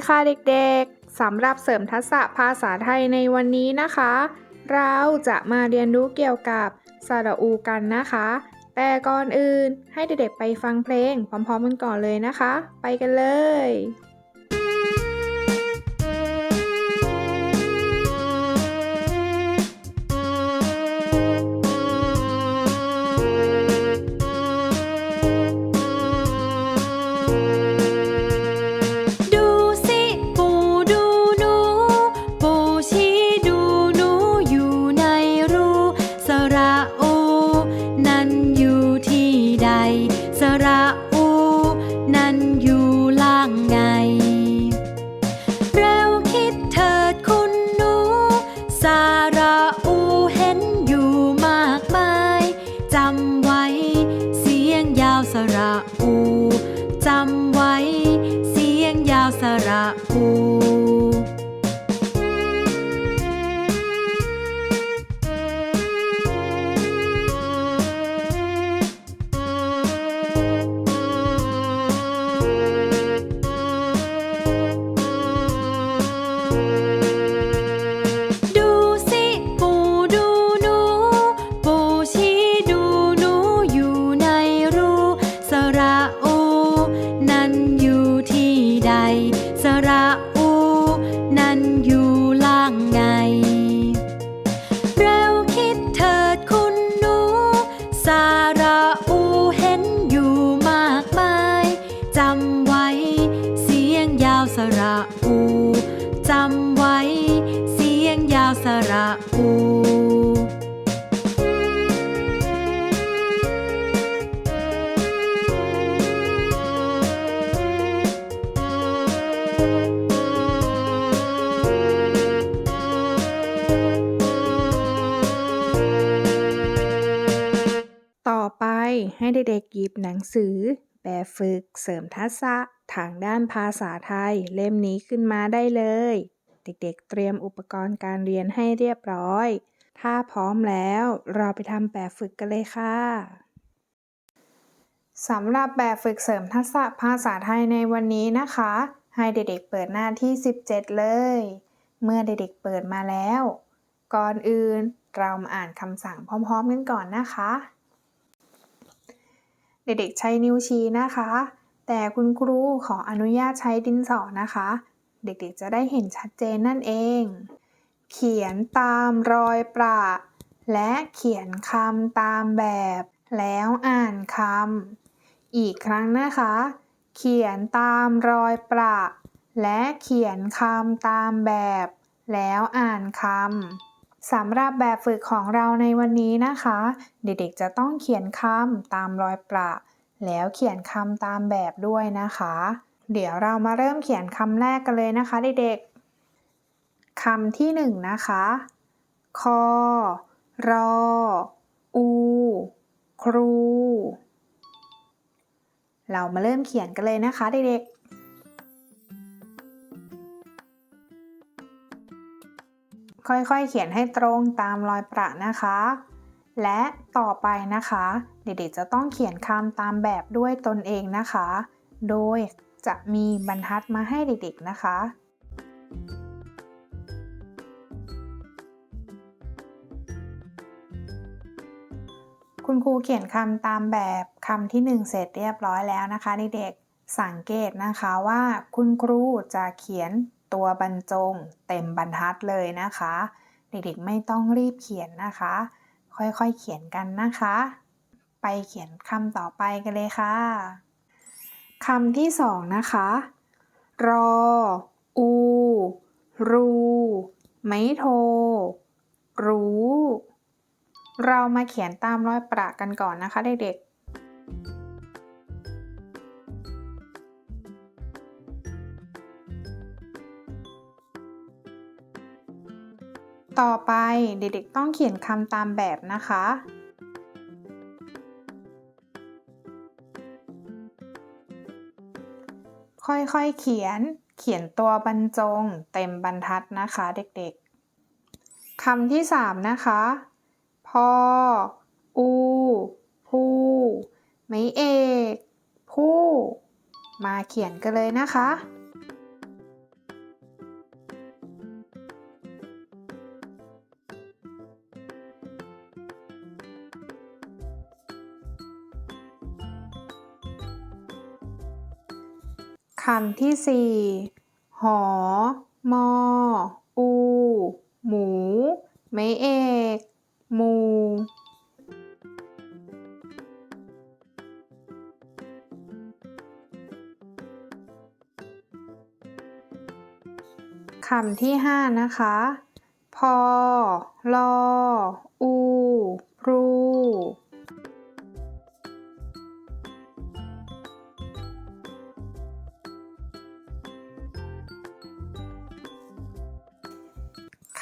ดีค่ะเด็กๆ สำหรับเสริมทักษะภาษาไทยในวันนี้นะคะ เราจะมาเรียนรู้เกี่ยวกับสระอูกันนะคะ แต่ก่อนอื่นให้เด็กๆไปฟังเพลงพร้อมๆกันก่อนเลยนะคะ ไปกันเลยำไว้ เสียงยาวสระอูจำไว้ เสียงยาวสระอู ระอูจำไว้ เสียงยาวสระอูต่อไปให้เด็กๆหยิบหนังสือแบบฝึกเสริมทักษะ ทางด้านภาษาไทยเล่มนี้ขึ้นมาได้เลย เด็กๆ เตรียมอุปกรณ์การเรียนให้เรียบร้อย ถ้าพร้อมแล้วเราไปทำแบบฝึกกันเลยค่ะสำหรับแบบฝึกเสริมทักษะภาษาไทยในวันนี้นะคะ ให้เด็กๆเปิดหน้าที่ 17 เลย เมื่อเด็กๆเปิดมาแล้ว ก่อนอื่นเรามาอ่านคำสั่งพร้อมๆกันก่อนนะคะ เด็กๆใช้นิ้วชี้นะคะ แต่คุณครูขออนุญาตใช้ดินสอนะคะ เด็กๆจะได้เห็นชัดเจนนั่นเอง เขียนตามรอยประและเขียนคำตามแบบ แล้วอ่านคำอีกครั้งนะคะ เขียนตามรอยประ และเขียนคำตามแบบ แล้วอ่านคำสำหรับแบบฝึกของเราในวันนี้นะคะ เด็กๆจะต้องเขียนคำตามรอยประ แล้วเขียนคำตามแบบด้วยนะคะ เดี๋ยวเรามาเริ่มเขียนคำแรกกันเลยนะคะเด็กๆคำที่หนึ่งนะคะคอรออู ครู เรามาเริ่มเขียนกันเลยนะคะเด็กๆค่อยๆ เขียนให้ตรงตามรอยประนะคะ และต่อไปนะคะ เด็กๆจะต้องเขียนคำตามแบบด้วยตนเองนะคะ โดยจะมีบรรทัดมาให้เด็กๆนะคะ คุณครูเขียนคำตามแบบคำที่หนึ่งเสร็จเรียบร้อยแล้วนะคะเด็กๆสังเกตนะคะว่าคุณครูจะเขียนตัวบรรจงเต็มบรรทัดเลยนะคะ เด็กๆไม่ต้องรีบเขียนนะคะ ค่อยๆเขียนกันนะคะ ไปเขียนคำต่อไปกันเลยค่ะคำที่สองนะคะ รอ อู รู ไม่โท รู้ เรามาเขียนตามรอยประกันก่อนนะคะเด็กๆ ต่อไปเด็กๆต้องเขียนคำตามแบบนะคะ ค่อยๆเขียน เขียนตัวบรรจง เต็มบรรทัดนะคะเด็กๆคำที่สามนะคะพออู ผู้ไม่เอก ผู้ มาเขียนกันเลยนะคะ คำที่สี่หอ มอ อู หมู ไม่เอก มู คำที่ห้านะคะ พอ ลอ อู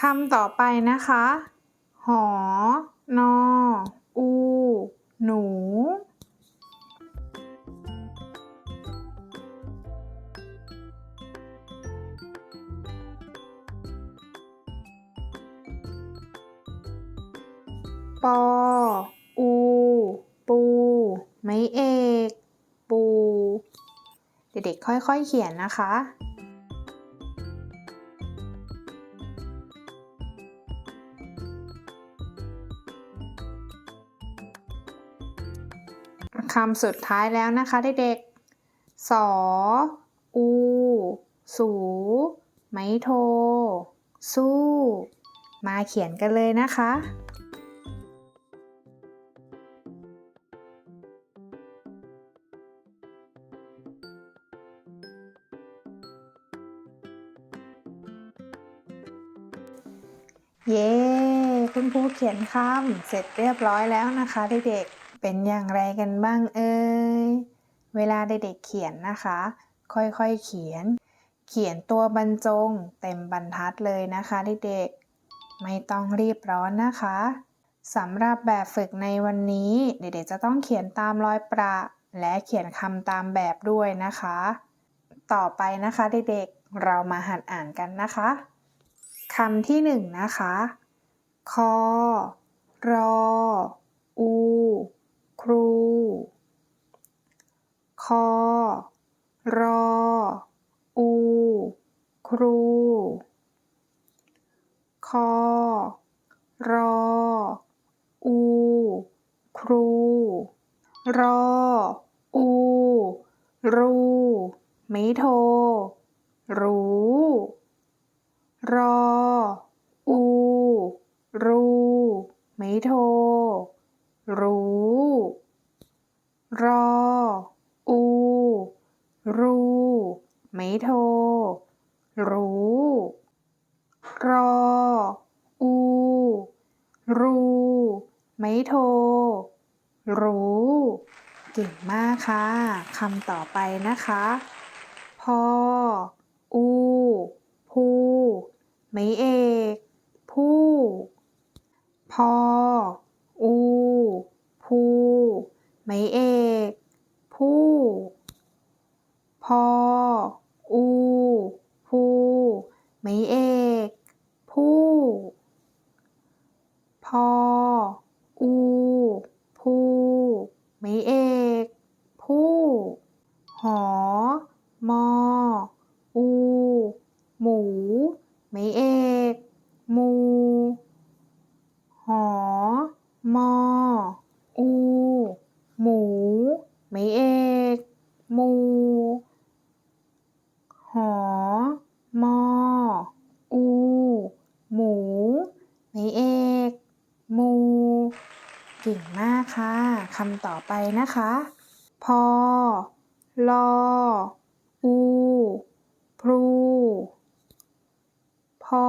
คำต่อไปนะคะ หอ นอ อู หนู ปอ อู ปู ไม่เอก ปู เด็กๆค่อยๆเขียนนะคะำสุดท้ายแล้วนะคะ เด็กๆสอ อู สู ไมโท สู้ มาเขียนกันเลยนะคะเย้ คุณครูเขียนคำเสร็จเรียบร้อยแล้วนะคะเด็กๆ เป็นอย่างไรกันบ้างเอ่ย เวลาเด็กๆเขียนนะคะ ค่อยๆเขียน เขียนตัวบรรจง เต็มบรรทัดเลยนะคะเด็กๆ ไม่ต้องรีบร้อนนะคะสำหรับแบบฝึกในวันนี้ เด็กๆจะต้องเขียนตามรอยประ และเขียนคำตามแบบด้วยนะคะ ต่อไปนะคะเด็กๆ เรามาหัดอ่านกันนะคะคำที่หนึ่งนะคะ คอ รอ อู ครู คอ รอ อู ครู คอ รอ อู ครู รอ อู รูไม่โทรรู้ รอ อู รูไม่โทรรู้ รอ อู รู ไม่โทร รู้ รอ อู รู ไม่โทร รู้ เก่งมากค่ะคำต่อไปนะคะ พอ อู พูไม่เอก ผู้ พอ อู พูไม่เอก ผู้ พอ อูพูไม่เอก ผู้ พออู พู ไม่เอก ผู้ หอ มอ อู หมู ไม่เอก หมู หอ มอ อู หมู ไม่เอก หมู หอ มอ อู หมู ไม่เอก หมู เก่งมาก ค่ะคำต่อไปนะคะ พอ ลอ อู พลู พอ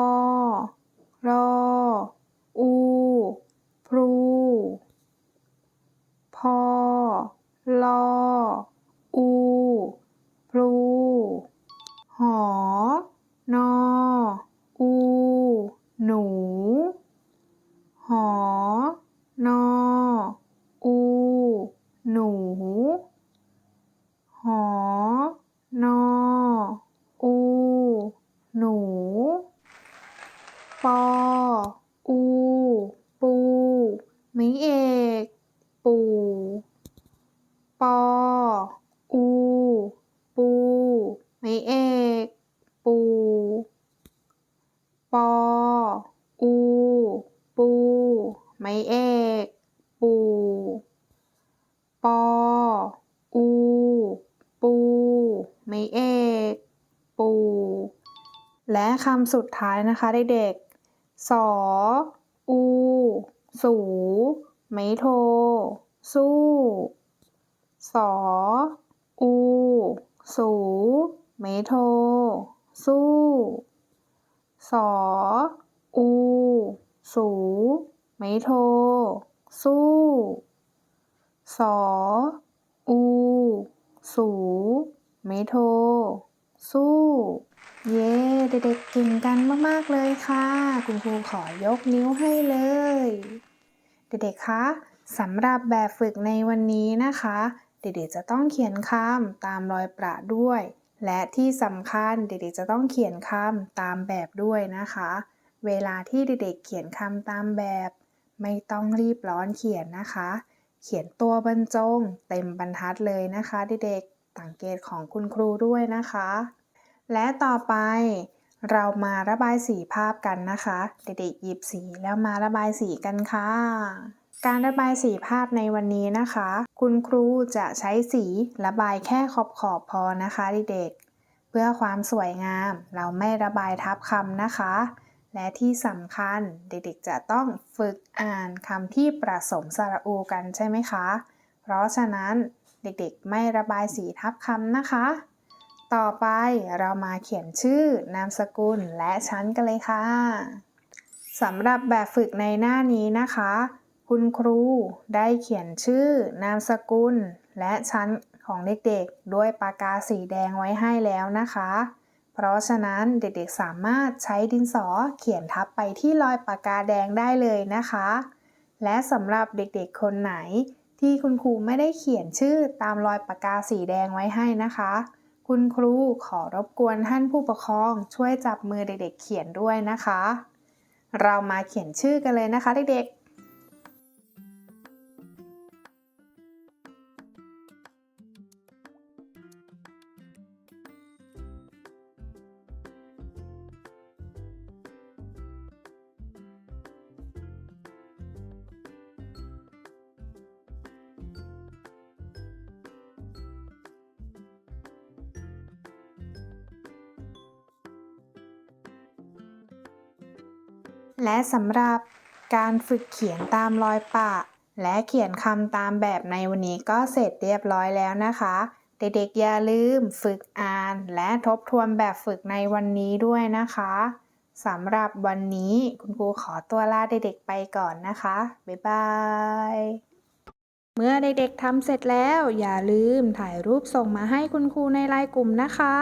รอ อู พลู พอ ลอ อู พลู หอ นอ อู หนู หอ นอ อู หนู หอ นอ อู หนู ปอ อู ปู ไม่เอก ปูปอ อู ปู ไม่เอก ปู ปอ อู ปู ไม่เอก ปู ปอ อู ปู ไม่เอกและคำสุดท้ายนะคะเด็กๆสอ อู สู ไม่โท สู้ สอ อู สูไม่โท สู้ สอ อู สูไม่โท สู้ สอ อู สูไม่โท สู้ เย้ เด็กๆเก่งกันมาก ๆ เลยค่ะ คุณครูขอยกนิ้วให้เลย เด็กๆ คะสำหรับแบบฝึกในวันนี้นะคะ เด็กๆ จะต้องเขียนคำตามรอยประด้วย และที่สำคัญเด็กๆ จะต้องเขียนคำตามแบบด้วยนะคะ เวลาที่เด็กๆ เขียนคำตามแบบ ไม่ต้องรีบร้อนเขียนนะคะ เขียนตัวบรรจง เต็มบรรทัดเลยนะคะ เด็กๆสังเกตของคุณครูด้วยนะคะ และต่อไป เรามาระบายสีภาพกันนะคะ เด็กๆหยิบสีแล้วมาระบายสีกันค่ะ การระบายสีภาพในวันนี้นะคะ คุณครูจะใช้สีระบายแค่ขอบขอบๆพอนะคะเด็กๆ เพื่อความสวยงามเราไม่ระบายทับคำนะคะ และที่สำคัญเด็กๆจะต้องฝึกอ่านคำที่ประสมสระอูกันใช่ไหมคะ เพราะฉะนั้นเด็กๆไม่ระบายสีทับคำนะคะ ต่อไปเรามาเขียนชื่อนามสกุลและชั้นกันเลยค่ะสำหรับแบบฝึกในหน้านี้นะคะ คุณครูได้เขียนชื่อนามสกุล และชั้นของเด็กๆ ด้วยปากกาสีแดงไว้ให้แล้วนะคะ เพราะฉะนั้นเด็กๆสามารถใช้ดินสอเขียนทับไปที่รอยปากกาแดงได้เลยนะคะ และสำหรับเด็กๆคนไหนที่คุณครูไม่ได้เขียนชื่อตามรอยปากกาสีแดงไว้ให้นะคะ คุณครูขอรบกวนท่านผู้ปกครองช่วยจับมือเด็กๆ เขียนด้วยนะคะ เรามาเขียนชื่อกันเลยนะคะเด็กๆ และสำหรับการฝึกเขียนตามรอยปะ และเขียนคำตามแบบในวันนี้ก็เสร็จเรียบร้อยแล้วนะคะ เด็กๆอย่าลืมฝึกอ่าน และทบทวนแบบฝึกในวันนี้ด้วยนะคะสำหรับวันนี้คุณครูขอตัวลาเด็กๆไปก่อนนะคะ บ๊ายบาย เมื่อเด็กๆทำเสร็จแล้ว อย่าลืมถ่ายรูปส่งมาให้คุณครูในไลน์กลุ่มนะคะ